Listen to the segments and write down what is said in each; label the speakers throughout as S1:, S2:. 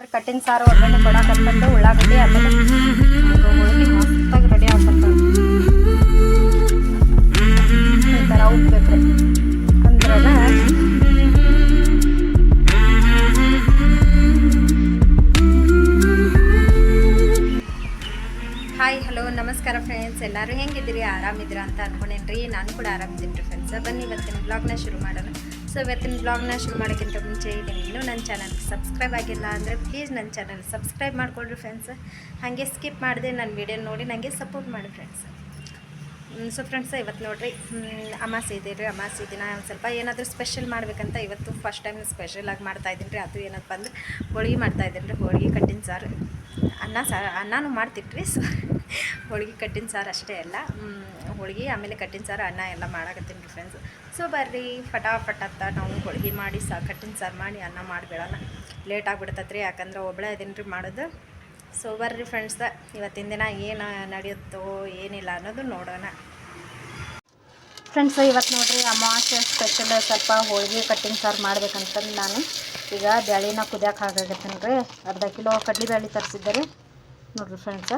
S1: ಕಟ್ಟಿನ ಸಾರು ಒಗ್ಗರಣೆ ಕೊಡಾಕತ್ತಂದ್ರೆ ಉಳ್ಳಾಗಡ್ಡಿ ಆಮೇಲೆ ಮಸ್ತಾಗಿ ರೆಡಿ ಆಗ್ಬರ್ತವೆ ಈ ಅಂದ್ರನ ಹಾಯ್ ಹಲೋ ನಮಸ್ಕಾರ ಫ್ರೆಂಡ್ಸ್ ಎಲ್ಲರೂ ಹೆಂಗಿದ್ದೀರಿ? ಆರಾಮಿದ್ದೀರಾ ಅಂತ ಅನ್ಕೊಂಡೇನ್ರಿ. ನಾನು ಕೂಡ ಆರಾಮಿದ್ದೀನಿ ರೀ ಫ್ರೆಂಡ್ಸ್ ಬನ್ನಿ, ಇವತ್ತಿನ ಬ್ಲಾಗ್ನ ಶುರು ಮಾಡೋಣ. ಸೊ ಇವತ್ತಿನ ಬ್ಲಾಗ್ನ ಶುರು ಮಾಡೋಕ್ಕಿಂತ ಮುಂಚೆ ಇದೀನಿ ಇನ್ನೂ ನನ್ನ ಚಾನಲ್ಗೆ ಸಬ್ಸ್ಕ್ರೈಬ್ ಆಗಿಲ್ಲ ಅಂದರೆ ಪ್ಲೀಸ್ ನನ್ನ ಚಾನಲ್ ಸಬ್ಸ್ಕ್ರೈಬ್ ಮಾಡಿಕೊಡ್ರಿ ಫ್ರೆಂಡ್ಸ್ ಹಾಗೆ ಸ್ಕಿಪ್ ಮಾಡಿದೆ ನನ್ನ ವಿಡಿಯೋ ನೋಡಿ ನನಗೆ ಸಪೋರ್ಟ್ ಮಾಡಿ ಫ್ರೆಂಡ್ಸ್ ಸೊ ಫ್ರೆಂಡ್ಸ್ ಇವತ್ತು ನೋಡಿರಿ ಅಮಾಸೆ ಇದೆ ರೀ, ಅಮಾಸೆ ದಿನ. ಒಂದು ಸ್ವಲ್ಪ ಏನಾದರೂ ಸ್ಪೆಷಲ್ ಮಾಡಬೇಕಂತ ಇವತ್ತು ಫಸ್ಟ್ ಟೈಮ್ ಸ್ಪೆಷಲ್ ಆಗಿ ಮಾಡ್ತಾ ಇದ್ದೀನಿ ರೀ. ಅದು ಏನಪ್ಪ ಅಂದ್ರೆ ಹೋಳಿಗೆ ಮಾಡ್ತಾ ಇದ್ದೀನಿ ರೀ. ಹೋಳಿಗೆ, ಕಟ್ಟಿನ ಸಾರು. ಅನ್ನ ಸಾರು, ಅನ್ನನೂ ಮಾಡ್ತಿಟ್ರಿ ಸೊ ಹೋಳಿಗೆ, ಕಟ್ಟಿನ ಸಾರು ಅಷ್ಟೇ ಅಲ್ಲ. ಹೋಳಿಗೆ, ಆಮೇಲೆ ಕಟ್ಟಿನ ಸಾರು, ಅನ್ನ ಎಲ್ಲ ಮಾಡಾಕತ್ತೀನಿ ರೀ ಫ್ರೆಂಡ್ಸ್ ಸೊ ಬರ್ರಿ, ಫಟಾಫಟ್ ಅಂತ ನಾವು ಹೋಳಿಗೆ ಮಾಡಿ ಸಾ ಕಟ್ಟಿನ ಸಾರು ಮಾಡಿ ಅನ್ನ ಮಾಡಿಬಿಡೋಣ. ಲೇಟ್ ಆಗಿಬಿಡ್ತೈತೆ ರೀ ಯಾಕಂದ್ರೆ ಒಬ್ಬಳೇ ಅದೇನು ರೀ ಮಾಡೋದು. ಸೊ ಬರ್ರಿ ಫ್ರೆಂಡ್ಸ್ ಇವತ್ತಿನ ದಿನ ಏನು ನಡೆಯುತ್ತೋ ಏನಿಲ್ಲ ಅನ್ನೋದು ನೋಡೋಣ. ಫ್ರೆಂಡ್ಸ್ ಇವತ್ತು ನೋಡಿರಿ ಅಮಾವಾಸ್ಯೆ ಸ್ಪೆಷಲ್ ಸ್ವಲ್ಪ ಹೋಳಿಗೆ ಕಟ್ಟಿನ ಸಾರು ಮಾಡ್ಬೇಕಂತಂದು ನಾನು. ಈಗ ಬ್ಯಾಳಿನ ಕುದಿಯಕ್ಕೆ ಹಾಕಾಗತ್ತೇನೆ ರೀ, ಅರ್ಧ ಕಿಲೋ ಕಡ್ಲಿ ಬ್ಯಾಳಿ ತರಿಸಿದ್ದೆ ರೀ. ನೋಡಿರಿ ಫ್ರೆಂಡ್ಸ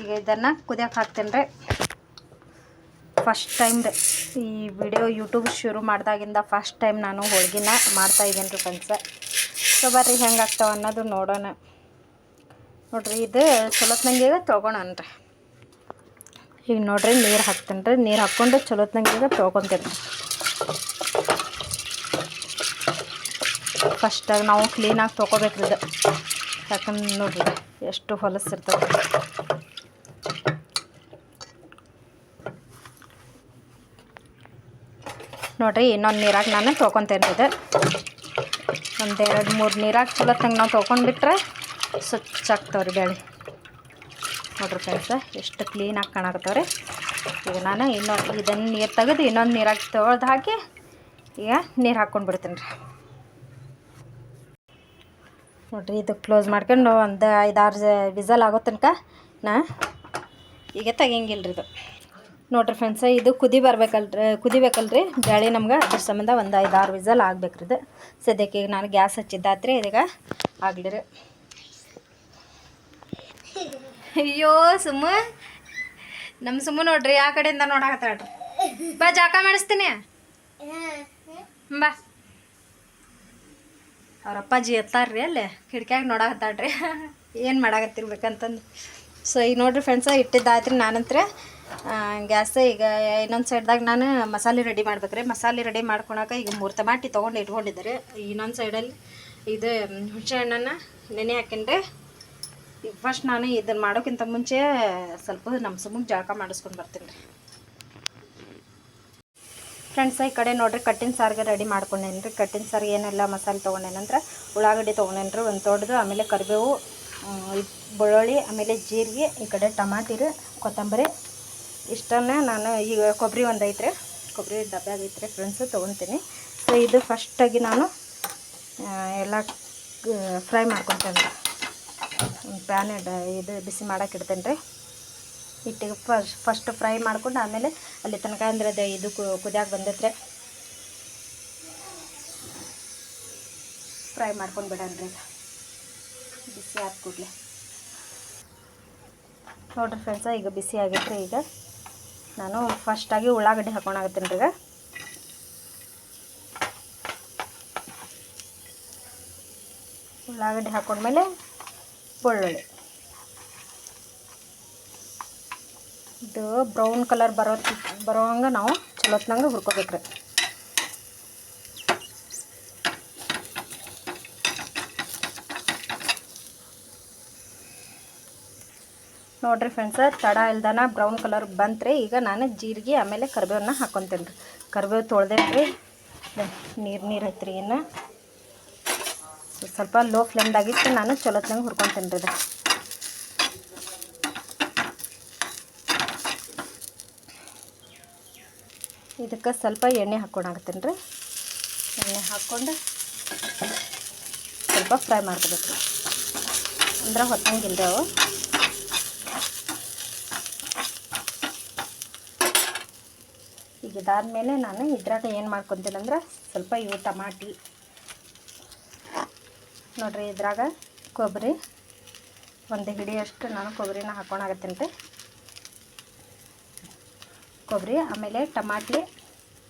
S1: ಈಗ ಇದನ್ನು ಕುದಿಯಕ್ಕೆ ಹಾಕ್ತೇನೆ ರೀ ಫಸ್ಟ್ ಟೈಮ್ ಈ ವಿಡಿಯೋ ಯೂಟ್ಯೂಬ್ ಶುರು ಮಾಡಿದಾಗಿಂದ ಫಸ್ಟ್ ಟೈಮ್ ನಾನು ಹೋಳ್ಗಿನ ಮಾಡ್ತಾಯಿದ್ದೀನಿ ರೀ ಫ್ರೆಂಡ್ಸ ಸೊ ಬರ್ರಿ ಹೆಂಗೆ ಆಗ್ತಾವ ಅನ್ನೋದು ನೋಡೋಣ. ನೋಡ್ರಿ, ಇದು ಚಲೋತ್ನಂಗೆ ತೊಗೊಳೋಣ ರೀ ಈಗ ನೋಡ್ರಿ, ನೀರು ಹಾಕ್ತೀನಿ ರೀ ನೀರು ಹಾಕ್ಕೊಂಡು ಚಲೋತ್ನಂಗೆ ಈಗ ತೊಗೊತೀನಿ ಫಸ್ಟಾಗಿ ನಾವು ಕ್ಲೀನಾಗಿ ತೊಗೋಬೇಕ್ರಿ ಇದು. ಯಾಕಂದ್ರೆ ನೋಡ್ರಿ, ಎಷ್ಟು ಹೊಲಸಿರ್ತದೆ ನೋಡ್ರಿ, ಇನ್ನೊಂದು ನೀರಾಗಿ ನಾನು ತೊಗೊತೇನೆ ಇದು ಒಂದು ಎರಡು ಮೂರು ನೀರಾಗಿ ಚಲೋತ್ತಂಗೆ ನಾವು ತೊಗೊಂಡ್ಬಿಟ್ರೆ ಸ್ವಚ್ಛ ಆಗ್ತಾವ್ರಿ ಬೇಳೆ. ನೋಡ್ರಿ ಕೆಲಸ ಎಷ್ಟು ಕ್ಲೀನಾಗಿ ಕಾಣಕತ್ತವ್ರಿ. ಈಗ ನಾನು ಇನ್ನೊಂದು ಇದನ್ನು ನೀರು ತೆಗೆದು ಇನ್ನೊಂದು ನೀರಾಗಿ ತೊಳೆದು ಹಾಕಿ ಈಗ ನೀರು ಹಾಕ್ಕೊಂಡು ಬಿಡ್ತೀನಿ ರೀ ನೋಡಿರಿ, ಇದು ಕ್ಲೋಸ್ ಮಾಡ್ಕೊಂಡು ಒಂದು ಐದಾರು ವಿಸಲ್ ಆಗೋ ತನಕ ನಾ ಈಗ ತೆಗಿಯಂಗಿಲ್ಲ ರೀ ಇದು. ನೋಡ್ರಿ ಫ್ರೆಂಡ್ಸ ಇದು ಕುದಿ ಬರ್ಬೇಕಲ್ರಿ ಕುದಿಬೇಕಲ್ರಿ ಬ್ಯಾಳಿ ನಮ್ಗೆ ಅದ್ರ ಸಂಬಂಧ ಒಂದು ಐದಾರು ವಿಸಲ್ ಆಗ್ಬೇಕ್ರಿ ಇದು. ಸದ್ಯಕ್ಕೆ ಈಗ ನಾನು ಗ್ಯಾಸ್ ಹಚ್ಚಿದ್ದಾತ್ರಿ, ಇದೀಗ ಆಗ್ಲಿ ರೀ. ಅಯ್ಯೋ, ಸುಮ್ಮ. ನಮ್ಮ ಸುಮ್ಮ ನೋಡ್ರಿ, ಆ ಕಡೆಯಿಂದ ನೋಡಾಕತ್ತಾಳ್ರಿ ಬಾ, ಜಾಕ ಮಾಡಿಸ್ತೀನಿ. ಬಾ. ಅವ್ರ ಅಪ್ಪಾಜಿ ಎತ್ತಾರ್ರಿ ಅಲ್ಲೇ ಕಿಡ್ಕ್ಯಾಗ ನೋಡಾಕತ್ತಾಳ್ರಿ ಏನು ಮಾಡಾಕತ್ತಿರ್ಬೇಕಂತಂದು. ಸೊ ಈಗ ನೋಡ್ರಿ ಫ್ರೆಂಡ್ಸ ಇಟ್ಟಿದ್ದಾಯ್ತು ರೀ ನಾನಂತ್ರ. ಗ್ಯಾಸ್ ಈಗ ಇನ್ನೊಂದು ಸೈಡ್ದಾಗ ನಾನು ಮಸಾಲೆ ರೆಡಿ ಮಾಡ್ಬೇಕ್ರಿ ಮಸಾಲೆ ರೆಡಿ ಮಾಡ್ಕೊಳಕ ಈಗ ಮೂರು ಟಮಾಟಿ ತೊಗೊಂಡು ಇಟ್ಕೊಂಡಿದ್ದಾರೆ ಇನ್ನೊಂದು ಸೈಡಲ್ಲಿ ಇದು ಹುಣಸೆ ಹಣ್ಣನ್ನು ನೆನೆ ಹಾಕೊಂಡ್ರೆ ಈಗ ಫಸ್ಟ್ ನಾನು ಇದನ್ನು ಮಾಡೋಕ್ಕಿಂತ ಮುಂಚೆ ಸ್ವಲ್ಪ ನಮ್ಮ ಸುಮ್ಮಗೆ ಜಳಕ ಮಾಡಿಸ್ಕೊಂಡು ಬರ್ತೀನಿ ರೀ. ಫ್ರೆಂಡ್ಸ್ ಈ ಕಡೆ ನೋಡ್ರಿ ಕಟ್ಟಿನ ಸಾರಿಗೆ ರೆಡಿ ಮಾಡ್ಕೊಂಡೇನಿ ರೀ. ಕಟ್ಟಿನ ಸಾರಿಗೆ ಏನೆಲ್ಲ ಮಸಾಲೆ ತೊಗೊಂಡೇನಂದ್ರೆ ಉಳ್ಳಾಗಡ್ಡಿ ತೊಗೊಂಡೇನಿ ಒಂದು ತೊಡ್ದು ಆಮೇಲೆ ಕರಿಬೇವು ಬೆಳ್ಳುಳ್ಳಿ, ಆಮೇಲೆ ಜೀರಿಗೆ, ಈ ಕಡೆ ಟಮಾಟಿ ಕೊತ್ತಂಬರಿ. ಇಷ್ಟನ್ನೇ ನಾನು ಈಗ ಕೊಬ್ಬರಿ ಒಂದು ಐತ್ರಿ. ಕೊಬ್ಬರಿ ಡಬ್ಬೆ ಆಗೈತ್ರಿ ಫ್ರೆಂಡ್ಸು ತೊಗೊತೀನಿ. ಸೊ ಇದು ಫಸ್ಟಾಗಿ ನಾನು ಎಲ್ಲ ಫ್ರೈ ಮಾಡ್ಕೊತೇನೆ ಒಂದು ಪ್ಯಾನ್ ಇದು ಬಿಸಿ ಮಾಡೋಕೆ ಇಡ್ತೇನೆ ರೀ ಹಿಟ್ಟಿಗೆ ಫಸ್ಟ್ ಫಸ್ಟ್ ಫ್ರೈ ಮಾಡ್ಕೊಂಡು ಆಮೇಲೆ ಅಲ್ಲಿ ತನಕ ಅಂದ್ರೆ ಅದು ಇದು ಕುದಿಯಾಗಿ ಬಂದೈತ್ರಿ. ಫ್ರೈ ಮಾಡ್ಕೊಂಡು ಬಿಡೋಣ ರೀ ಬಿಸಿ ಕೂಡಲೇ. ನೋಡ್ರಿ ಫ್ರೆಂಡ್ಸ ಈಗ ಬಿಸಿ ಆಗೈತ್ರಿ ಈಗ. ನಾನು ಫಸ್ಟಾಗಿ ಉಳ್ಳಾಗಡ್ಡಿ ಹಾಕೊಂಡಾಗತ್ತೀನಿ ರೀ ಈಗ. ಉಳ್ಳಾಗಡ್ಡಿ ಹಾಕೊಂಡ್ಮೇಲೆ ಬೆಳ್ಳುಳ್ಳಿ. ಇದು ಬ್ರೌನ್ ಕಲರ್ ಬರೋ ಬರೋ ಹಂಗೆ ನಾವು ಚಲೋತ್ನಂಗೆ ಹುರ್ಕೋಬೇಕ್ರಿ. ನೋಡ್ರಿ ಫ್ರೆಂಡ್ಸ ತಡ ಇಲ್ದಾನ ಬ್ರೌನ್ ಕಲರ್ ಬಂತ್ರಿ. ಈಗ ನಾನು ಜೀರಿಗೆ, ಆಮೇಲೆ ಕರ್ಬೇವನ್ನ ಹಾಕೊತೇನೆ ರೀ. ಕರಿಬೇವು ತೊಳ್ದೇನ್ರಿ. ನೀರು ನೀರು ಐತ್ರಿ ಇನ್ನು. ಸ್ವಲ್ಪ ಲೋ ಫ್ಲೇಮ್ದಾಗಿತ್ತು ನಾನು ಚಲೋತ್ನಂಗೆ ಹುರ್ಕೊತೇನೆ ರೀ ಇದು. ಇದಕ್ಕೆ ಸ್ವಲ್ಪ ಎಣ್ಣೆ ಹಾಕ್ಕೊಂಡಾಗತ್ತೀನಿ ರೀ. ಎಣ್ಣೆ ಹಾಕ್ಕೊಂಡು ಸ್ವಲ್ಪ ಫ್ರೈ ಮಾಡ್ಕೋಬೇಕು. ಅಂದ್ರೆ ಹೊತ್ತಂಗಿಲ್ಲ ಅವು. ಇದಾದ್ಮೇಲೆ ನಾನು ಇದ್ರಾಗ ಏನು ಮಾಡ್ಕೊತೀನಿ ಅಂದ್ರೆ ಸ್ವಲ್ಪ ಇವು ಟಮಾಟಿ. ನೋಡ್ರಿ, ಇದ್ರಾಗ ಕೊಬ್ಬರಿ. ಒಂದು ಹಿಡಿಯಷ್ಟು ನಾನು ಕೊಬ್ಬರಿನ ಹಾಕೊಂಡಾಗತ್ತೀನಿ ರೀ. ಕೊಬ್ಬರಿ, ಆಮೇಲೆ ಟಮಾಟಿ,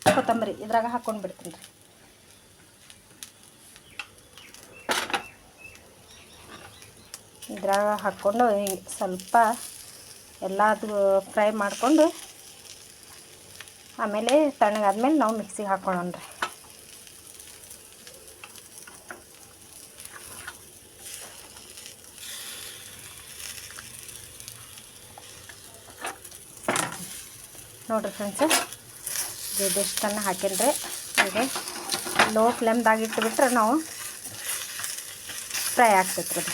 S1: ಕೊತ್ತಂಬರಿ ಇದ್ರಾಗ ಹಾಕ್ಕೊಂಡು ಬಿಡ್ತೀನಿ ರೀ. ಇದ್ರಾಗ ಹಾಕ್ಕೊಂಡು ಸ್ವಲ್ಪ ಎಲ್ಲದು ಫ್ರೈ ಮಾಡಿಕೊಂಡು ಆಮೇಲೆ ತಣ್ಣಗಾದ್ಮೇಲೆ ನಾವು ಮಿಕ್ಸಿಗೆ ಹಾಕ್ಕೊಳ್ಳೋಣ ರೀ. ನೋಡಿರಿ ಫ್ರೆಂಡ್ಸ್ ಇದಿಷ್ಟನ್ನು ಹಾಕಿನ್ರಿ ಈಗ ಲೋ ಫ್ಲೇಮ್ದಾಗ ಇಟ್ಬಿಟ್ರೆ ನಾವು ಫ್ರೈ ಆಗ್ತೈತೆ ಅದು.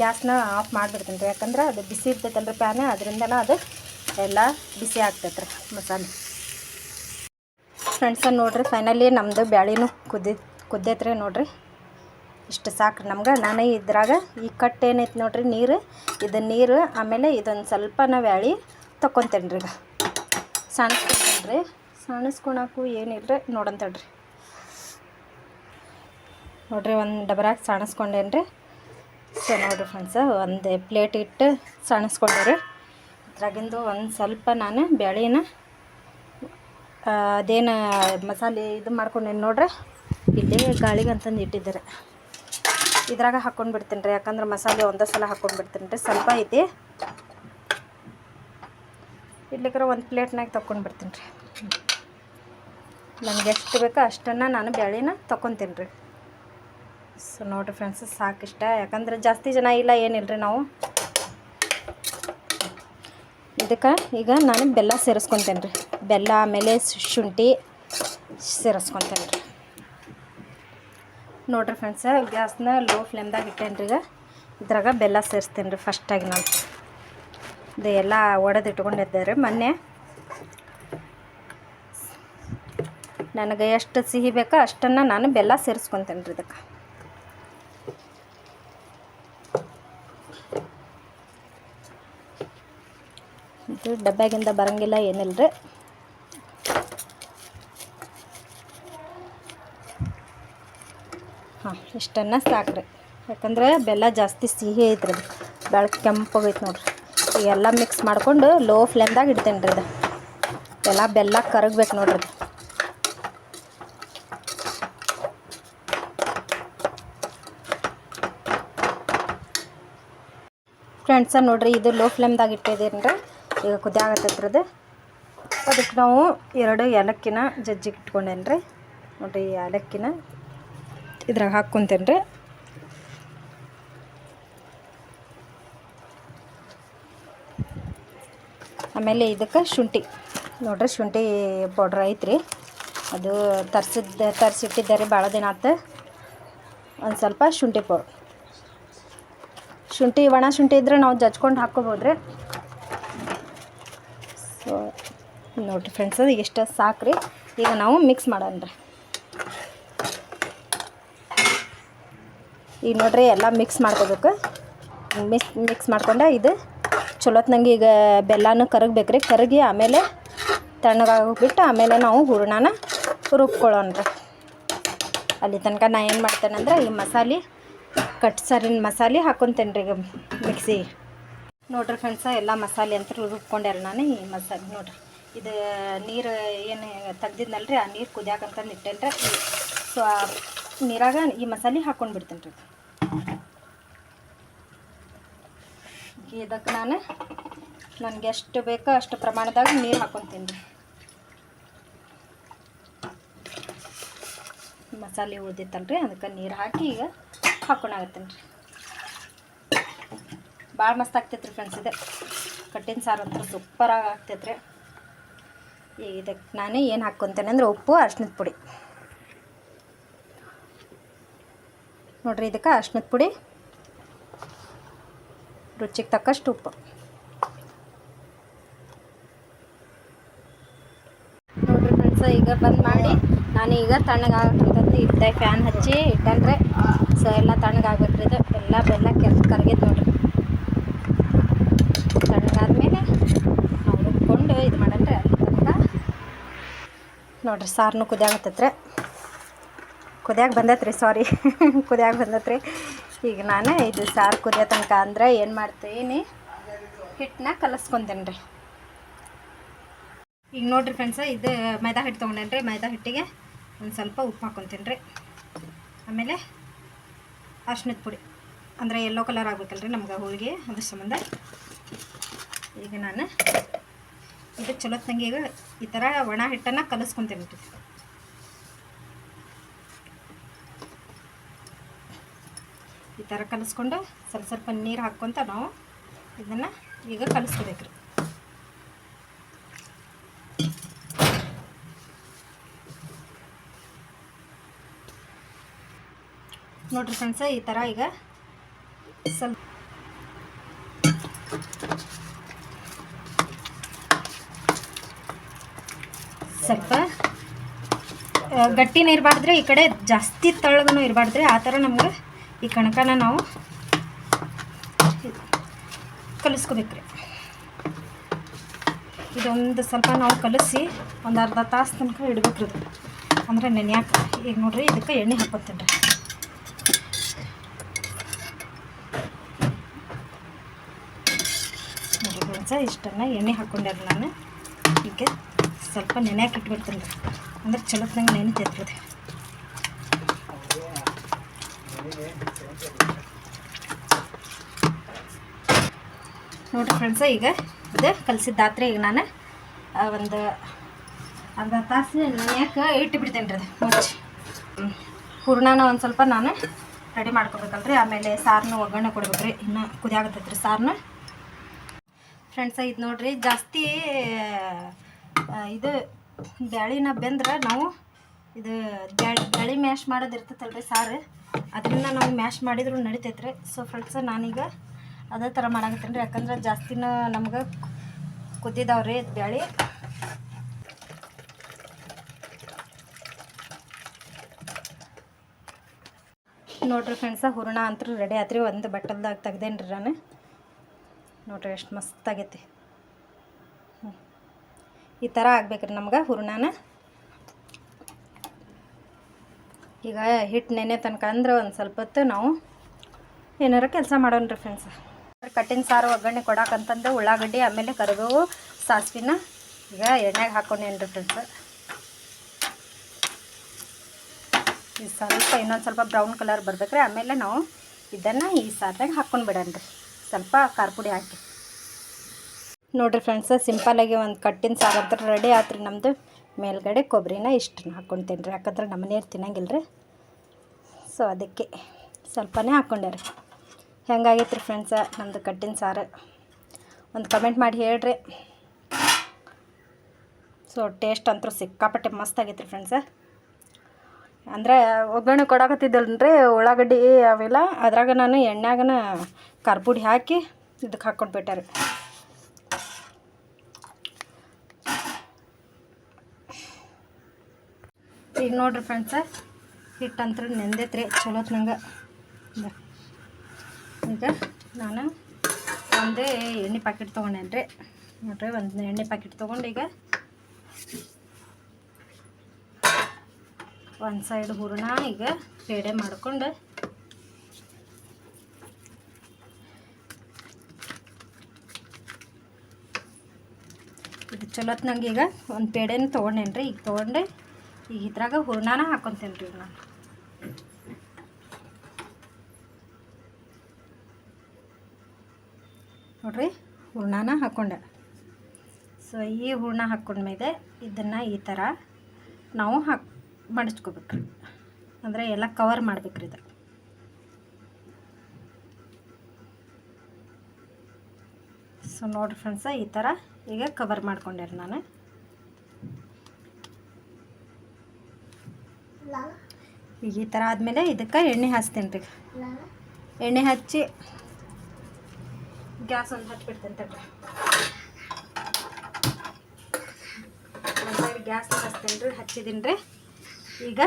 S1: ಗ್ಯಾಸ್ನ ಆಫ್ ಮಾಡಿಬಿಡ್ತೀನಿ ರೀ. ಯಾಕಂದ್ರೆ ಅದು ಬಿಸಿ ಇರ್ತೈತಲ್ಲ ರೀ ಪ್ಯಾನ್, ಅದರಿಂದನ ಅದು ಎಲ್ಲ ಬಿಸಿ ಆಗ್ತೈತೆ ರೀ ಮಸಾಲೆ ಫ್ರೆಂಡ್ಸ ನೋಡಿರಿ ಫೈನಲಿ ನಮ್ಮದು ಬ್ಯಾಳಿನೂ ಕುದ್ದಿ, ಕುದ್ದೈತ್ರಿ ನೋಡಿರಿ. ಇಷ್ಟು ಸಾಕು ನಮ್ಗೆ. ನಾನೇ ಇದ್ರಾಗ ಈ ಕಟ್ಟು ಏನೈತೆ ನೋಡ್ರಿ, ನೀರು. ಇದು ನೀರು, ಆಮೇಲೆ ಇದೊಂದು ಸ್ವಲ್ಪ ನಾವು ಬ್ಯಾಳಿ ತೊಗೊತೇನೆ ರೀ ಈಗ. ಸಣ್ಸ್ಕೊಂತೇನೆ ರೀ ಸಣಸ್ಕೊಳಕ್ಕೂ ಏನಿಲ್ಲ ರೀ ನೋಡಂತೇಳ್ರಿ. ನೋಡ್ರಿ, ಒಂದು ಡಬರಾಗಿ ಸಣಸ್ಕೊಂಡೇನ್ರಿ. ಸೊ ನೋಡಿರಿ ಫ್ರೆಂಡ್ಸ ಒಂದು ಪ್ಲೇಟ್ ಇಟ್ಟು ಸಣಿಸ್ಕೊಂಡ್ರಿ ಅದ್ರಾಗಿಂದು ಒಂದು ಸ್ವಲ್ಪ ನಾನು ಬೇಳೆನ ಅದೇನು ಮಸಾಲೆ ಇದು ಮಾಡ್ಕೊಂಡೇನು ನೋಡ್ರಿ. ಇಲ್ಲಿ ಗಾಳಿಗೆ ಅಂತಂದು ಇಟ್ಟಿದ್ದಾರೆ. ಇದ್ರಾಗ ಹಾಕ್ಕೊಂಡು ಬಿಡ್ತೀನಿ ರೀ, ಯಾಕಂದ್ರೆ ಮಸಾಲೆ ಒಂದೇ ಸಲ ಹಾಕ್ಕೊಂಡು ಬಿಡ್ತೀನಿ ರೀ, ಸ್ವಲ್ಪ ಐತಿ. ಇಲ್ಲಿಗರ ಒಂದು ಪ್ಲೇಟ್ನಾಗ ತಗೊಂಡು ಬಿಡ್ತೀನಿ ರೀ. ನನಗೆ ಎಷ್ಟು ಬೇಕೋ ಅಷ್ಟನ್ನು ನಾನು ಬೇಳೆನ ತೊಗೊತೀನಿ ರೀ. ಸೊ ನೋಡಿರಿ ಫ್ರೆಂಡ್ಸ್ ಸಾಕಿಷ್ಟ. ಯಾಕಂದ್ರೆ ಜಾಸ್ತಿ ಜನ ಇಲ್ಲ ಏನಿಲ್ಲ ರೀ ನಾವು? ಇದಕ್ಕೆ ಈಗ ನಾನು ಬೆಲ್ಲ ಸೇರಿಸ್ಕೊತೇನೆ ರೀ ಬೆಲ್ಲ ಆಮೇಲೆ ಶುಂಠಿ ಸೇರಿಸ್ಕೊತೇನೆ ರೀ ನೋಡಿರಿ ಫ್ರೆಂಡ್ಸ ಗ್ಯಾಸ್ನ ಲೋ ಫ್ಲೇಮ್ದಾಗ ಇಟ್ಟೇನೆ ರೀ ಈಗ. ಇದ್ರಾಗ ಬೆಲ್ಲ ಸೇರಿಸ್ತೇನೆ ರೀ ಫಸ್ಟಾಗಿ ನಾನು. ಇದು ಎಲ್ಲ ಒಡೆದು ಇಟ್ಕೊಂಡಿದ್ದೆ ರೀ ಮೊನ್ನೆ. ನನಗೆ ಎಷ್ಟು ಸಿಹಿ ಬೇಕೋ ಅಷ್ಟನ್ನು ನಾನು ಬೆಲ್ಲ ಸೇರಿಸ್ಕೊತೇನೆ ರೀ ಇದಕ್ಕೆ. ಇದು ಡಬ್ಬ್ಯಾಗಿಂದ ಬರಂಗಿಲ್ಲ ಏನಿಲ್ಲ ರೀ ಹಾಂ, ಇಷ್ಟನ್ನು ಸಾಕ್ರಿ. ಯಾಕಂದ್ರೆ ಬೆಲ್ಲ ಜಾಸ್ತಿ ಸಿಹಿ ಐತ್ರಿ ಅದು. ಬೆಳ ಕೆಂಪಾಗೈತೆ ನೋಡ್ರಿ. ಎಲ್ಲ ಮಿಕ್ಸ್ ಮಾಡ್ಕೊಂಡು ಲೋ ಫ್ಲೇಮ್ದಾಗ ಇಡ್ತೇನೆ ರೀ ಅದು. ಎಲ್ಲ ಬೆಲ್ಲ ಕರಗ್ಬೇಕು ನೋಡ್ರಿ ಅದು. ಫ್ರೆಂಡ್ಸ ನೋಡ್ರಿ, ಇದು ಲೋ ಫ್ಲೇಮ್ದಾಗ ಇಟ್ಟಿದ್ದೀನಿ ರೀ ಈಗ ಕುದಿಯಾಗತ್ತೈತ್ರಿ ಅದು ಅದಕ್ಕೆ ನಾವು ಎರಡು ಏಲಕ್ಕಿನ ಜಜ್ಜಿಗೆ ಇಟ್ಕೊಂಡೇನಿ ರೀ ನೋಡಿರಿ ಏಲಕ್ಕಿನ ಇದ್ರಾಗ ಹಾಕ್ಕೊಂತೇನೆ ರೀ ಆಮೇಲೆ ಇದಕ್ಕೆ ಶುಂಠಿ. ನೋಡ್ರಿ, ಶುಂಠಿ ಪೌಡ್ರ್ ಐತ್ರಿ. ಅದು ತರಿಸಿದ್ದ, ತರಿಸಿಟ್ಟಿದ್ದಾರೆ ಭಾಳ ದಿನ ಆತ. ಒಂದು ಸ್ವಲ್ಪ ಶುಂಠಿ ಪೌಡ್ರ್ ಶುಂಠಿ, ಒಣ ಶುಂಠಿ ಇದ್ರೆ ನಾವು ಜಜ್ಕೊಂಡು ಹಾಕ್ಕೋಬೋದು ರೀ ಸೊ ನೋಡಿರಿ ಫ್ರೆಂಡ್ಸ್ ಅದು ಇಷ್ಟು ಸಾಕ್ರಿ? ಈಗ ನಾವು ಮಿಕ್ಸ್ ಮಾಡೋಣ ರೀ. ಈಗ ನೋಡ್ರಿ, ಎಲ್ಲ ಮಿಕ್ಸ್ ಮಾಡ್ಕೋಬೇಕು. ಮಿಕ್ಸ್ ಮಿಕ್ಸ್ ಮಾಡ್ಕೊಂಡೆ ಇದು ಚಲೋತ್ನಂಗೆ ಈಗ ಬೆಲ್ಲನೂ ಕರಗಬೇಕು ಕರಗಿ ಆಮೇಲೆ ತಣ್ಣಗಾಗೋಗ್ಬಿಟ್ಟು ಆಮೇಲೆ ನಾವು ಹೂರ್ಣನ ರುಬ್ಕೊಳ್ಳೋಣ ರೀ. ಅಲ್ಲಿ ತನಕ ನಾ ಏನು ಮಾಡ್ತೇನೆ ಅಂದ್ರೆ ಈ ಮಸಾಲೆ, ಕಟ್ ಸಾರಿನ ಮಸಾಲೆ ಹಾಕ್ಕೊತೇನೆ ರೀ ಈಗ ಮಿಕ್ಸಿ ನೋಡ್ರಿ ಫ್ರೆಂಡ್ಸ ಎಲ್ಲ ಮಸಾಲೆ ಅಂತ ರುಬ್ಕೊಂಡೆ ನಾನು ಈ ಮಸಾಲೆ, ನೋಡ್ರಿ. ಇದು ನೀರು ಏನು ತೆಗ್ದಿದ್ನಲ್ಲ ರೀ ಆ ನೀರು ಕುದಿಯಾಕಂತಂದು ಇಟ್ಟೇನ್ರಿ ಸೊ ಆ ನೀರಾಗ ಈ ಮಸಾಲೆ ಹಾಕ್ಕೊಂಡು ಬಿಡ್ತೇನೆ ರೀ ಇದಕ್ಕೆ ನಾನು ನನಗೆ ಎಷ್ಟು ಬೇಕೋ ಅಷ್ಟು ಪ್ರಮಾಣದಾಗ ನೀರು ಹಾಕ್ಕೊತೀನಿ ರೀ ಮಸಾಲೆ ಉಳ್ದಿತ್ತಲ್ಲ ರೀ ಅದಕ್ಕೆ ನೀರು ಹಾಕಿ ಈಗ ಹಾಕ್ಕೊಂಡಾಗತ್ತೇನೆ ರೀ ಭಾಳ ಮಸ್ತ್ ಆಗ್ತೈತೆ ರೀ ಫ್ರೆಂಡ್ಸ್ ಇದೆ. ಕಟ್ಟಿನ ಸಾರು ಅಂತೂ ಸೂಪರಾಗಿ ಆಗ್ತೈತೆ ರೀ ಇದಕ್ಕೆ ನಾನು ಏನು ಹಾಕ್ಕೊತೇನೆ ಅಂದರೆ ಉಪ್ಪು ಅರ್ಶಿನದ ಪುಡಿ. ನೋಡ್ರಿ, ಇದಕ್ಕೆ ಅರ್ಶಿನದ ಪುಡಿ, ರುಚಿಗೆ ತಕ್ಕಷ್ಟು ಉಪ್ಪು. ನೋಡ್ರಿ ಫ್ರೆಂಡ್ಸ ಈಗ ಬಂದ್ ಮಾಡಿ ನಾನು ಈಗ ತಣ್ಣಗಾಗತ್ತಂತಂದು ಇಟ್ಟೆ ಫ್ಯಾನ್ ಹಚ್ಚಿ ಇಟ್ಟಂದರೆ ಸೊ ಎಲ್ಲ ತಣ್ಣಗಾಗ್ಬೇಕ್ರಿ ಇದು ಎಲ್ಲ ಬೆಲ್ಲ ಕೆಲ್ಸ ಕರಗಿದ್ದು ನೋಡ್ರಿ ತಣ್ಣಗಾದ್ಮೇಲೆ ನಾವು ರುಬ್ಕೊಂಡು ಇದು ಮಾಡನ್ರಿ ಅಲ್ಲಿ ತನಕ ನೋಡ್ರಿ, ಸಾರ್ನು ಕುದಿಯಾಗತ್ತೈತ್ರಿ ಕುದಿಯಾಗ ಬಂದೈತ್ರಿ ಸಾರಿ ಕುದಿಯಾಗ ಬಂದತ್ರಿ. ಈಗ ನಾನು ಇದು ಸಾರು ಕುದಿಯೋ ತನಕ ಅಂದರೆ ಏನು ಮಾಡ್ತೀನಿ? ಹಿಟ್ಟನ್ನ ಕಲಸ್ಕೊತೀನಿ ರೀ ಈಗ ನೋಡ್ರಿ ಫ್ರೆಂಡ್ಸ ಇದು ಮೈದಾ ಹಿಟ್ಟು ತೊಗೊಂಡೇನಿ ರೀ ಮೈದಾ ಹಿಟ್ಟಿಗೆ ಒಂದು ಸ್ವಲ್ಪ ಉಪ್ಪು ಹಾಕೊತೀನಿ ರೀ ಆಮೇಲೆ ಅರ್ಶಿನದ ಪುಡಿ. ಅಂದರೆ ಯೆಲ್ಲೋ ಕಲರ್ ಆಗಬೇಕಲ್ರಿ ನಮ್ಗೆ ಹೋಳಿಗೆ, ಅದ್ರ ಸಂಬಂಧ. ಈಗ ನಾನು ಇದು ಚಲೋ ಈಗ ಈ ಥರ ಒಣ ಹಿಟ್ಟನ್ನು ಕಲಿಸ್ಕೊತೀನಿ ರೀ ಈ ಥರ ಕಲಿಸ್ಕೊಂಡು ಸ್ವಲ್ಪ ಸ್ವಲ್ಪ ನೀರು ಹಾಕ್ಕೊತ ನಾವು ಇದನ್ನು ಈಗ ಕಲಿಸ್ಕೋಬೇಕು ರೀ ನೋಡ್ರಿ ಫ್ರೆಂಡ್ಸ ಈ ಥರ ಈಗ ಸ್ವಲ್ಪ ಸ್ವಲ್ಪ ಗಟ್ಟಿನ ಇರಬಾರ್ದ್ರಿ, ಈ ಕಡೆ ಜಾಸ್ತಿ ತಳ್ಳಗೂ ಇರಬಾರ್ದ್ರೆ, ಆ ಥರ ನಮ್ಗೆ ಈ ಕಣಕನ ನಾವು ಕಲಿಸ್ಕೋಬೇಕ್ರಿ. ಇದೊಂದು ಸ್ವಲ್ಪ ನಾವು ಕಲಸಿ ಒಂದು ಅರ್ಧ ತಾಸು ತನಕ ಇಡ್ಬೇಕ್ರಿ ರೀ ಅಂದರೆ ನೆನೆಯಾಕ, ಈಗ ನೋಡ್ರಿ, ಇದಕ್ಕೆ ಎಣ್ಣೆ ಹಾಕೋತೀನಿ ರೀ ಇಷ್ಟನ್ನು ಎಣ್ಣೆ ಹಾಕ್ಕೊಂಡ್ಯಾರ ನಾನು ಈಗ ಸ್ವಲ್ಪ ನೆನೆಯಕ್ಕೆ ಇಟ್ಬಿಡ್ತೀನಿ ರೀ. ಅಂದ್ರೆ ಚಲೋತ್ನಂಗೆ ನೆನಿತೈತ್ರಿ ನೋಡ್ರಿ ಫ್ರೆಂಡ್ಸ ಈಗ ಇದು ಕಲಸಿದ್ದಾತ್ರಿ ಈಗ ನಾನು ಒಂದು ಅರ್ಧ ತಾಸು ನೆನೆಯಕ್ಕೆ ಇಟ್ಟು ಬಿಡ್ತೇನೆ ರೀ. ಅದು ಮುಚ್ಚಿ ಹೂರ್ಣನ ಒಂದು ಸ್ವಲ್ಪ ನಾನು ರೆಡಿ ಮಾಡ್ಕೊಬೇಕಲ್ರಿ. ಆಮೇಲೆ ಸಾರನ್ನ ಒಗ್ಗರಣೆ ಕೊಡ್ಬೇಕ್ರಿ. ಇನ್ನು ಕುದಿಯಾಗತ್ತೈತ್ರಿ ಸಾರನ್ನ ಫ್ರೆಂಡ್ಸ ಇದು ನೋಡಿರಿ ಜಾಸ್ತಿ ಇದು ಬ್ಯಾಳಿನ ಬೆಂದ್ರೆ ನಾವು ಇದು ಬ್ಯಾಳಿ ಮ್ಯಾಶ್ ಮಾಡೋದು ಇರ್ತೈತಲ್ರಿ ಸಾರು. ಅದರಿಂದ ನಾವು ಮ್ಯಾಶ್ ಮಾಡಿದ್ರು ನಡಿತೈತ್ರಿ. ಸೊ ಫ್ರೆಂಡ್ಸ್ ನಾನೀಗ ಅದೇ ಥರ ಮಾಡಾಕತ್ತೀನಿ ರೀ. ಯಾಕಂದ್ರೆ ಜಾಸ್ತಿನ ನಮ್ಗೆ ಕುದ್ದಿದಾವ್ರಿ ಬ್ಯಾಳಿ. ನೋಡ್ರಿ ಫ್ರೆಂಡ್ಸ ಹೂರಣ ಅಂತೂ ರೆಡಿ ಆತ್ರಿ. ಒಂದು ಬಟ್ಟಲ್ದಾಗ ತೆಗ್ದೇನ್ರಿ ರೀ ನಾನು. ನೋಡ್ರಿ, ಎಷ್ಟು ಮಸ್ತ್ ಆಗೈತಿ. ಈ ಥರ ಆಗ್ಬೇಕ್ರಿ ನಮ್ಗೆ ಹೂರ್ಣನ. ಈಗ ಹಿಟ್ಟು ನೆನೆ ತನಕ ಅಂದ್ರೆ ಒಂದು ಸ್ವಲ್ಪ ಹೊತ್ತು ನಾವು ಏನಾರ ಕೆಲಸ ಮಾಡೋಣ ರೀ ಫ್ರೆಂಡ್ಸ್ ಕಟ್ಟಿನ ಸಾರು ಒಗ್ಗರಣೆ ಕೊಡಕ್ಕಂತಂದ್ರೆ ಉಳ್ಳಾಗಡ್ಡಿ ಆಮೇಲೆ ಕರಿಬೇವು ಸಾಸಿವಿನ ಈಗ ಎಣ್ಣೆಗೆ ಹಾಕೊಂಡೇನು ರೀ ಫ್ರೆಂಡ್ಸ್ ಈ ಸ್ವಲ್ಪ ಇನ್ನೊಂದು ಸ್ವಲ್ಪ ಬ್ರೌನ್ ಕಲರ್ ಬರ್ಬೇಕ್ರಿ, ಆಮೇಲೆ ನಾವು ಇದನ್ನು ಈ ಸಾರ್ನಾಗ ಹಾಕ್ಕೊಂಡು ಬಿಡೋಣ ರೀ ಸ್ವಲ್ಪ ಖಾರ ಪುಡಿ ಹಾಕಿ. ನೋಡಿರಿ ಫ್ರೆಂಡ್ಸ ಸಿಂಪಲ್ಲಾಗಿ ಒಂದು ಕಟ್ಟಿನ ಸಾರು ಅಂತ ರೆಡಿ ಆತ್ರಿ ನಮ್ಮದು ಮೇಲ್ಗಡೆ ಕೊಬ್ಬರಿನ ಇಷ್ಟನ್ನ ಹಾಕ್ಕೊತೀನಿ ರೀ ಯಾಕಂದ್ರೆ ನಮ್ಮ ನೀರು ತಿನ್ನಂಗಿಲ್ಲ ರೀ ಸೊ ಅದಕ್ಕೆ ಸ್ವಲ್ಪನೇ ಹಾಕ್ಕೊಂಡೆ ರೀ ಹೆಂಗಾಗೈತೆ ರೀ ಫ್ರೆಂಡ್ಸ ನಮ್ಮದು ಕಟ್ಟಿನ ಸಾರು? ಒಂದು ಕಮೆಂಟ್ ಮಾಡಿ ಹೇಳ್ರಿ. ಸೊ ಟೇಸ್ಟ್ ಅಂತೂ ಸಿಕ್ಕಾಪಟ್ಟೆ ಮಸ್ತ್ ಆಗೈತೆ ರೀ ಫ್ರೆಂಡ್ಸ ಅಂದರೆ, ಒಗ್ಗರಣೆ ಕೊಡಾಕತ್ತಿದ್ದಲ್ರಿ ಉಳ್ಳಾಗಡ್ಡಿ ಅವೆಲ್ಲ. ಅದ್ರಾಗ ನಾನು ಎಣ್ಣೆಗನ ಕರ್ಪುಡಿ ಪುಡಿ ಹಾಕಿ ಇದಕ್ಕೆ ಹಾಕ್ಕೊಂಡು ಬಿಟ್ಟೆ ರೀ ಈಗ ನೋಡ್ರಿ ಫ್ರೆಂಡ್ಸ ನೆಂದೈತ್ರಿ ಚಲೋತ್ನಂಗೆ ನಂಗೆ. ಈಗ ನಾನು ಒಂದೇ ಎಣ್ಣೆ ಪ್ಯಾಕೆಟ್ ತೊಗೊಂಡೇನಿ ರೀ ನೋಡ್ರಿ, ಒಂದು ಎಣ್ಣೆ ಪ್ಯಾಕೆಟ್ ತೊಗೊಂಡು ಈಗ ಒಂದು ಸೈಡ್ ಹೂರಣ ಈಗ ಪೇಡೆ ಮಾಡ್ಕೊಂಡು ಇದು ಚಲೋತ್ನಂಗೆ ಈಗ ಒಂದು ಪೇಡೆನ ತೊಗೊಂಡೇನಿ ರೀ ಈಗ ತೊಗೊಂಡು ಈಗ ಇದ್ರಾಗ ಹೂರ್ಣಾನ ಹಾಕ್ಕೊತೀನಿ ರೀ ನಾನು ನೋಡ್ರಿ, ಹೂರ್ಣಾನ ಹಾಕ್ಕೊಂಡೆ ಸೊ ಈ ಹೂರ್ಣ ಹಾಕ್ಕೊಂಡ್ಮೇಲೆ ಇದನ್ನು ಈ ಥರ ನಾವು ಹಾಕ್ ಮಡಚ್ಕೋಬೇಕು ಅಂದರೆ ಎಲ್ಲ ಕವರ್ ಮಾಡ್ಬೇಕ್ರಿ ಇದು. ಸೊ ನೋಡ್ರಿ ಫ್ರೆಂಡ್ಸ ಈ ಥರ ಈಗ ಕವರ್ ಮಾಡ್ಕೊಂಡೆ ನಾನು. ಈಗ ಈ ಥರ ಆದಮೇಲೆ ಇದಕ್ಕೆ ಎಣ್ಣೆ ಹಚ್ತೀನಿ ರೀ. ಎಣ್ಣೆ ಹಚ್ಚಿ ಗ್ಯಾಸ್ ಒಂದು ಹಚ್ಬಿಡ್ತೇನೆ ತಡ್ರಿ. ಗ್ಯಾಸ್ ಹಚ್ತೇನೆ ರೀ ಹಚ್ಚಿದ್ದೀನಿ ರೀ. ಈಗ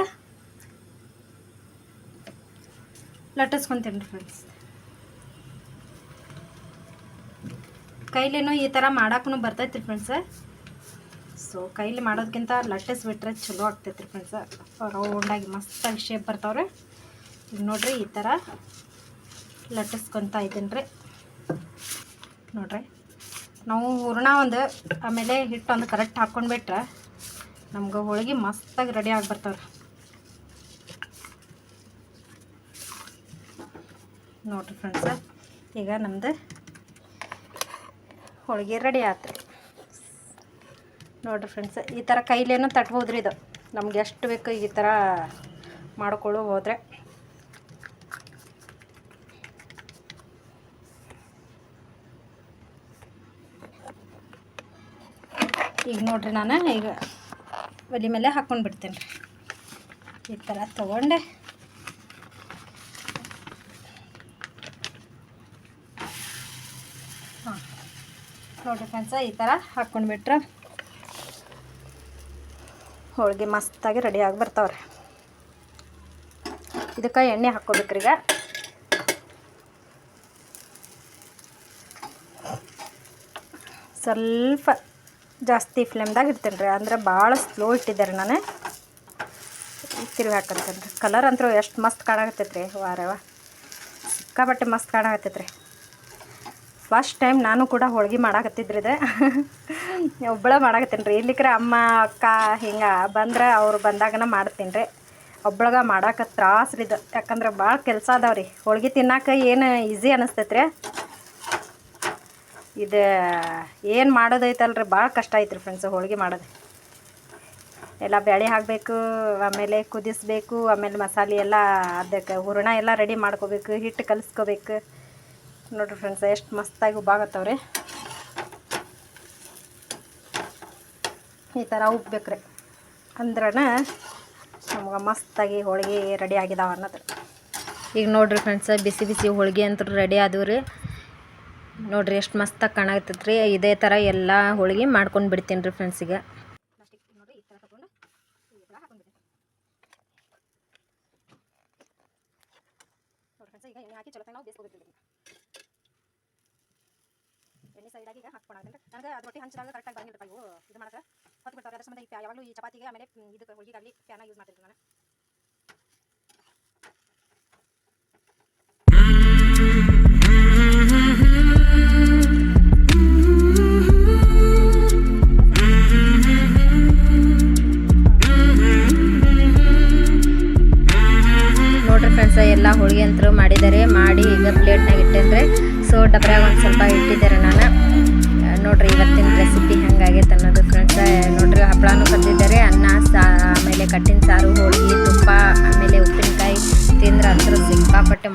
S1: ಲಟ್ಟಿಸ್ಕೊತೀನಿ ರೀ ಫ್ರೆಂಡ್ಸ್ ಕೈಲೇನೋ ಈ ಥರ ಮಾಡೋಕ್ಕೂ ಬರ್ತೈತಿ ರೀ ಸೊ ಕೈಲಿ ಮಾಡೋದಕ್ಕಿಂತ ಲಟ್ಟಿಸ್ ಬಿಟ್ರೆ ಚಲೋ ಆಗ್ತೈತೆ ರೀ ಫ್ರೆಂಡ್ಸ ರೌಂಡಾಗಿ ಮಸ್ತಾಗಿ ಶೇಪ್ ಬರ್ತಾವ್ರೆ. ಈಗ ನೋಡ್ರಿ, ಈ ಥರ ಲಟ್ಟಿಸ್ಕೊತಾ ಇದ್ದೀನಿ ರೀ ನೋಡ್ರಿ. ನಾವು ಹೂರ್ಣ ಒಂದು ಆಮೇಲೆ ಹಿಟ್ಟು ಒಂದು ಕರೆಕ್ಟ್ ಹಾಕ್ಕೊಂಡ್ಬಿಟ್ರೆ ನಮ್ಗೆ ಹೋಳಿಗೆ ಮಸ್ತಾಗಿ ರೆಡಿ ಆಗಿ ಬರ್ತಾವ್ರಿ. ನೋಡ್ರಿ ಫ್ರೆಂಡ್ಸ ಈಗ ನಮ್ದು ಹೋಳಿಗೆ ರೆಡಿ ಆಯ್ತು ರೀ ನೋಡಿರಿ ಫ್ರೆಂಡ್ಸ್ ಈ ಥರ ಕೈಲೇನು ತಟ್ಬೋದ್ರಿ ಇದು. ನಮ್ಗೆ ಎಷ್ಟು ಬೇಕು ಈ ಥರ ಮಾಡ್ಕೊಳ್ಳೋ ಹೋದರೆ. ಈಗ ನೋಡ್ರಿ ನಾನು, ಈಗ ಒಲೆ ಮೇಲೆ ಹಾಕ್ಕೊಂಡು ಬಿಡ್ತೀನಿ ಈ ಥರ ತೊಗೊಂಡೆ. ಹಾಂ. ನೋಡಿರಿ ಫ್ರೆಂಡ್ಸ ಈ ಥರ ಹಾಕ್ಕೊಂಡು ಬಿಟ್ರೆ. ಹೋಳಿಗೆ ಮಸ್ತಾಗಿ ರೆಡಿಯಾಗಿ ಬರ್ತಾವ್ರಿ. ಇದಕ್ಕೆ ಎಣ್ಣೆ ಹಾಕ್ಕೋಬೇಕ್ರಿ ಈಗ. ಸ್ವಲ್ಪ ಜಾಸ್ತಿ ಫ್ಲೇಮ್ದಾಗ ಇರ್ತೇನೆ ರೀ, ಅಂದ್ರೆ ಭಾಳ ಸ್ಲೋ ಇಟ್ಟಿದ್ದಾರೆ ನಾನು. ತಿರುಗಿ ಹಾಕಂತೇನೆ ರೀ. ಕಲರ್ ಅಂತೂ ಎಷ್ಟು ಮಸ್ತ್ ಕಾಣಾಕತ್ತೈತೆ ರೀ ವಾರವ ಸಿಕ್ಕಾಪಟ್ಟೆ ಮಸ್ತ್ ಕಾಣಾಕತ್ತೈತೆ ರೀ ಫಸ್ಟ್ ಟೈಮ್ ನಾನು ಕೂಡ ಹೋಳ್ಗೆ ಮಾಡಾಕತ್ತಿದ್ರಿ ಇದು ಒಬ್ಬಳ ಮಾಡಾಕತ್ತೀನಿ ರೀ. ಇಲ್ಲಿಕ್ರೆ ಅಮ್ಮ, ಅಕ್ಕ ಹಿಂಗೆ ಬಂದ್ರೆ ಅವ್ರು ಬಂದಾಗನ ಮಾಡ್ತೀನಿ ರೀ. ಒಬ್ಬಳಗ ಮಾಡಾಕ ತ್ರಾಸ ರೀ ಇದು. ಯಾಕಂದ್ರೆ ಭಾಳ ಕೆಲಸ ಅದಾವ್ರಿ. ಹೋಳ್ಗೆ ತಿನ್ನಾಕ ಏನು ಈಸಿ ಅನಿಸ್ತೈತೆ ರೀ ಇದು ಏನು ಮಾಡೋದೈತಲ್ರಿ. ಭಾಳ ಕಷ್ಟ ಐತ್ರಿ ಫ್ರೆಂಡ್ಸ್ ಹೋಳ್ಗೆ ಮಾಡೋದು. ಎಲ್ಲ ಬೇಳೆ ಹಾಕಬೇಕು, ಆಮೇಲೆ ಕುದಿಸ್ಬೇಕು, ಆಮೇಲೆ ಮಸಾಲೆ ಎಲ್ಲ ಅದಕ್ಕೆ ಹೂರಣ ಎಲ್ಲ ರೆಡಿ ಮಾಡ್ಕೋಬೇಕು ಹಿಟ್ಟು ಕಲಿಸ್ಕೋಬೇಕು. ನೋಡ್ರಿ ಫ್ರೆಂಡ್ಸ್ ಎಷ್ಟು ಮಸ್ತಾಗಿ ಉಬ್ಬಾಗತ್ತವ್ರಿ ಈ ಥರ ಉಬ್ಬೇಕ್ರಿ ಅಂದ್ರೆ ನಮ್ಗೆ ಮಸ್ತಾಗಿ ಹೋಳಿಗೆ ರೆಡಿ ಆಗಿದಾವೆ ಅನ್ನೋದು ಈಗ ನೋಡ್ರಿ ಫ್ರೆಂಡ್ಸ್ ಬಿಸಿ ಬಿಸಿ ಹೋಳಿಗೆ ಅಂತೂ ರೆಡಿ ಆದವು ರೀ ನೋಡ್ರಿ ಎಷ್ಟು ಮಸ್ತಾಗಿ ಕಾಣಾಕತ್ತೈತೆ ರೀ ಇದೇ ಥರ ಎಲ್ಲ ಹೋಳಿಗೆ ಮಾಡ್ಕೊಂಡು ಬಿಡ್ತೀನಿ ರೀ ಫ್ರೆಂಡ್ಸಿಗೆ ಈಗ ಹಾಕಿ ಚಲೋ ನಾವು ಬೇಯಿಸ್ಕೋಬೇಕು ಎಣ್ಣೆ ಸೈಡಾಗಿ ಈಗ ಹಾಕ್ಕೊಳಾಗಂದ್ರೆ ನನಗೆ ಅದು ರೊಟ್ಟಿ ಹಂಚಿದಾಗ ಕರೆಕ್ಟಾಗಿ ಬಂದಿರ್ತಾವೆ ಇವು. ಇದು ಮಾಡಕ್ಕೆ ಹೊತ್ತು ಬಿಡ್ತಾರೆ ಅದ್ರ ಸಂಬಂಧ ಈ ಯಾವಾಗಲೂ ಈ ಚಪಾತಿಗೆ ಆಮೇಲೆ ಇದಕ್ಕೆ ಹೋಳಿಗೆಗಾಗಲಿ ಪ್ಯಾನ ಯೂಸ್ ಮಾಡ್ತೀನಿ ನಾನು.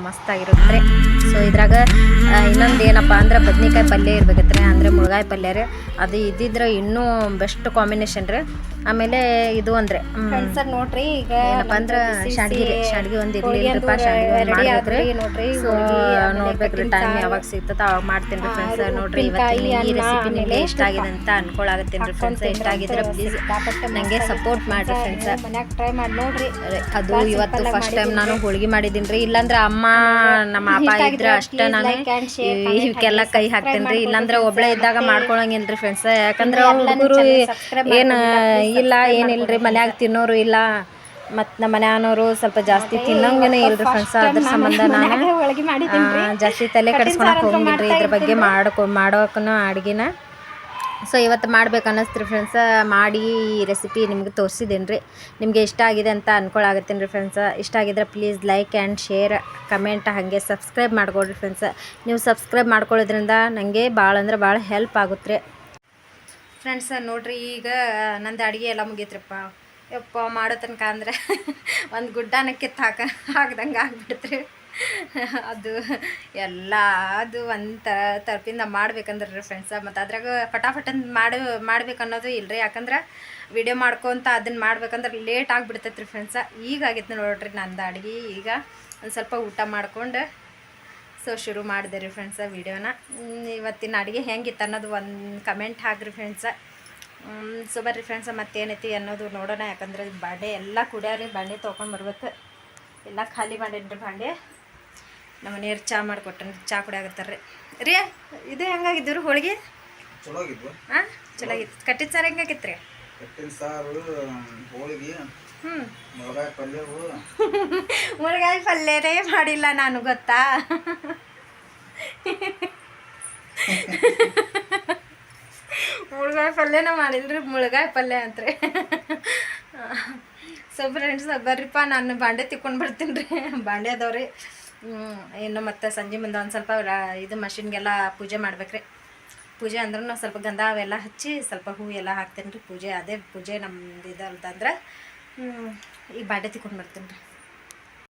S1: ಮಸ್ತಾಗಿರುತ್ತೆ. ಸೊ ಇದ್ರಾಗ ಇನ್ನೊಂದು ಏನಪ್ಪ ಅಂದ್ರೆ ಬದ್ನಿಕಾಯಿ ಪಲ್ಯ ಇರ್ಬೇಕತ್ರಿ ಅಂದರೆ ಮುಳುಗಾಯಿ ಪಲ್ಯ ರೀ. ಅದು ಇದ್ದಿದ್ರೆ ಇನ್ನೂ ಬೆಸ್ಟ್ ಕಾಂಬಿನೇಷನ್ ರೀ. ಆಮೇಲೆ ಇದು ಅಂದ್ರೆ ಸರ್ ನೋಡ್ರಿ ಈಗ ಏನಪ್ಪ ಅಂದ್ರೆ ಶಾಡ್ಗಿ ಶಾಡ್ಗಿ ಒಂದು ಇರ್ಲಿಲ್ಲಪ್ಪ ಶಾಡ್ಗಿ ನೋಡ್ರಿ ಸೊ ನೋಡ್ಬೇಕ್ರಿ ಟೈಮ್ ಯಾವಾಗ ಸಿಗ್ತದ ಅವಾಗ ಮಾಡ್ತೀನಿ ರೀ ಫ್ರೆಂಡ್ಸ್ ನೋಡ್ರಿ. ಇವತ್ತಿನ ಈ ರೆಸಿಪಿ ನಿಮಗೆ ಇಷ್ಟ ಆಗಿದೆ ಅಂತ ಅನ್ಕೊಳಾಗತ್ತೀನಿ ರೀ ಫ್ರೆಂಡ್ಸ್ ಇಷ್ಟ ಆಗಿದ್ರೆ ಪ್ಲೀಸ್ ನನಗೆ ಸಪೋರ್ಟ್ ಮಾಡ್ರಿ ಫ್ರೆಂಡ್ಸ್
S2: ಮನ್ಯಾಗ ಟ್ರೈ ಮಾಡಿ ನೋಡ್ರಿ.
S1: ಅದು ಇವತ್ತು ಫಸ್ಟ್ ಟೈಮ್ ನಾನು ಹೋಳಿಗೆ ಮಾಡಿದ್ದೀನಿ ರೀ ಇಲ್ಲಾಂದ್ರೆ ಅಮ್ಮ ನಮ್ಮ ಅಪ್ಪ ಇದ್ರೆ ಅಷ್ಟೇ ನಾನು ಇವಕ್ಕೆಲ್ಲ ಕೈ ಹಾಕ್ತೇನ್ರಿ. ರೀ ಇಲ್ಲಾಂದ್ರೆ ಒಬ್ಳೆ ಇದ್ದಾಗ ಮಾಡ್ಕೊಳಂಗಿಲ್ರಿ ಫ್ರೆಂಡ್ಸ್ ಯಾಕಂದ್ರೆ ಹುಡುಗರು ಏನು ಇಲ್ಲ ಏನಿಲ್ರಿ ಮನ್ಯಾಗ ತಿನ್ನೋರು ಇಲ್ಲ. ಮತ್ತು ನಮ್ಮ ಮನೆಯವರು ಸ್ವಲ್ಪ ಜಾಸ್ತಿ ತಿನ್ನೋಂಗೇನೆ ಇಲ್ರಿ ಫ್ರೆಂಡ್ಸ್ ಅದ್ರ ಸಂಬಂಧ ನಾನು. ಜಾಸ್ತಿ ತಲೆ ಕಡಿಸ್ಕೊಳಕ್ ಹೋಗಿಲ್ರಿ ಇದ್ರ ಬಗ್ಗೆ ಮಾಡ್ಕೊ ಮಾಡೋಕ್ಕೂ ಅಡ್ಗಿನ. ಸೊ ಇವತ್ತು ಮಾಡ್ಬೇಕು ಅನ್ನಿಸ್ತ್ರಿ ಫ್ರೆಂಡ್ಸ ಮಾಡಿ ಈ ರೆಸಿಪಿ ನಿಮ್ಗೆ ತೋರಿಸಿದ್ದೀನಿ ರೀ. ನಿಮಗೆ ಇಷ್ಟ ಆಗಿದೆ ಅಂತ ಅನ್ಕೊಳಾಗತ್ತೀನಿ ರೀ ಫ್ರೆಂಡ್ಸ ಇಷ್ಟ ಆಗಿದ್ರೆ please like and share comment ಹಾಗೆ ಸಬ್ಸ್ಕ್ರೈಬ್ ಮಾಡ್ಕೊಳ್ರಿ ಫ್ರೆಂಡ್ಸ ನೀವು ಸಬ್ಸ್ಕ್ರೈಬ್ ಮಾಡ್ಕೊಳ್ಳೋದ್ರಿಂದ ನನಗೆ ಭಾಳ ಅಂದ್ರೆ ಭಾಳ ಹೆಲ್ಪ್ ಆಗುತ್ತೆ ಫ್ರೆಂಡ್ಸ್ ನೋಡ್ರಿ ಈಗ ನಂದು ಅಡುಗೆ ಎಲ್ಲ ಮುಗೀತ್ರಪ್ಪ. ಯಪ್ಪ, ಮಾಡೋ ತನಕ ಅಂದ್ರೆ ಒಂದು ಗುಡ್ಡನ ಕಿತ್ತು ಹಾಕ ಹಾಕ್ದಂಗೆ ಆಗ್ಬಿಡ್ತ್ರಿ. ಅದು ಎಲ್ಲ ಅದು ಒಂದು ತರ ತರಪಿಂದ ಮಾಡ್ಬೇಕಂದ್ರೆ ಫ್ರೆಂಡ್ಸ ಮತ್ತು ಅದ್ರಾಗ ಫಟಾಫಟ್ ಮಾಡಿ ಮಾಡ್ಬೇಕು ಅನ್ನೋದು ಇಲ್ರಿ. ಯಾಕಂದ್ರೆ ವಿಡಿಯೋ ಮಾಡ್ಕೊತ ಅದನ್ನ ಮಾಡ್ಬೇಕಂದ್ರೆ ಲೇಟ್ ಆಗಿಬಿಡ್ತೈತ್ರಿ ಫ್ರೆಂಡ್ಸ ಈಗ ಆಗೈತೆ ನೋಡ್ರಿ ನಂದು ಅಡುಗೆ. ಈಗ ಒಂದು ಸ್ವಲ್ಪ ಊಟ ಮಾಡ್ಕೊಂಡು ಸೊ ಶುರು ಮಾಡಿದೆ ರೀ ಫ್ರೆಂಡ್ಸ ವೀಡಿಯೋನ ಇವತ್ತಿನ ಅಡುಗೆ ಹೆಂಗಿತ್ತು ಅನ್ನೋದು ಒಂದು ಕಮೆಂಟ್ ಹಾಕ್ರಿ ಫ್ರೆಂಡ್ಸ ಸೊ ಬರ್ರಿ ಫ್ರೆಂಡ್ಸ ಮತ್ತೇನೈತಿ ಅನ್ನೋದು ನೋಡೋಣ. ಯಾಕಂದ್ರೆ ಬಾಂಡೆ ಎಲ್ಲ ಕುಡಿಯಾರಿ, ಬಾಂಡೆ ತೊಗೊಂಡು ಬರ್ಬೇಕು. ಎಲ್ಲ ಖಾಲಿ ಮಾಡೇನಿ ರೀ ಬಾಂಡೆ. ನಮ್ಮ ಮನೆಯವ್ರು ಚಾ ಮಾಡಿಕೊಟ್ಟನ್ರಿ ಚಾ ಕುಡಿ ರೀ ರೀ ಇದು ಹೆಂಗಾಗಿದ್ದು ರೀ ಹೋಳಿಗೆ?
S3: ಚಲೋ ಆಗಿದ್ವು
S1: ಹಾಂ ಚಲೋ ಆಗಿತ್ತು ಕಟ್ಟಿದ ಸಾರು ಹೆಂಗಾಗಿತ್ತು ರೀ?
S2: ಕಟ್ಟಿನ ಸಾರು ಹೋಳಿಗೆ
S1: ಹ್ಞೂ
S2: ಮುಳಗಾಯಿ ಪಲ್ಯವು.
S1: ಮುಳುಗಾಯಿ ಪಲ್ಯನೇ ಮಾಡಿಲ್ಲ ನಾನು ಗೊತ್ತಾ? ಮುಳಗಾಯಿ ಪಲ್ಯನ ಮಾಡಿಲ್ರಿ ಮುಳಗಾಯಿ ಪಲ್ಯ ಅಂತ್ರಿ. ಸೊ ಫ್ರೆಂಡ್ಸ್ ಬರ್ರಿಪ್ಪ ನಾನು ಬಾಂಡೆ ತಿಕ್ಕೊಂಡು ಬರ್ತೀನಿ ರೀ. ಬಾಂಡೆ ಅದಾವ್ರಿ. ಇನ್ನು ಮತ್ತೆ ಸಂಜೆ ಮುಂದೆ ಒಂದು ಸ್ವಲ್ಪ ಇದು ಮಷಿನ್ಗೆಲ್ಲ ಪೂಜೆ ಮಾಡ್ಬೇಕ್ರಿ. ಪೂಜೆ ಅಂದ್ರೂ ಸ್ವಲ್ಪ ಗಂಧ ಅವೆಲ್ಲ ಹಚ್ಚಿ ಸ್ವಲ್ಪ ಹೂವು ಎಲ್ಲ ಹಾಕ್ತೇನೆ ರೀ ಪೂಜೆ ಅದೇ ಪೂಜೆ ನಮ್ದು ಇದಲ್ದಂದ್ರೆ ಈ ಬಾಡೆ ತಿಕ್ಕೊಂಡು ಬರ್ತೀನಿ ರೀ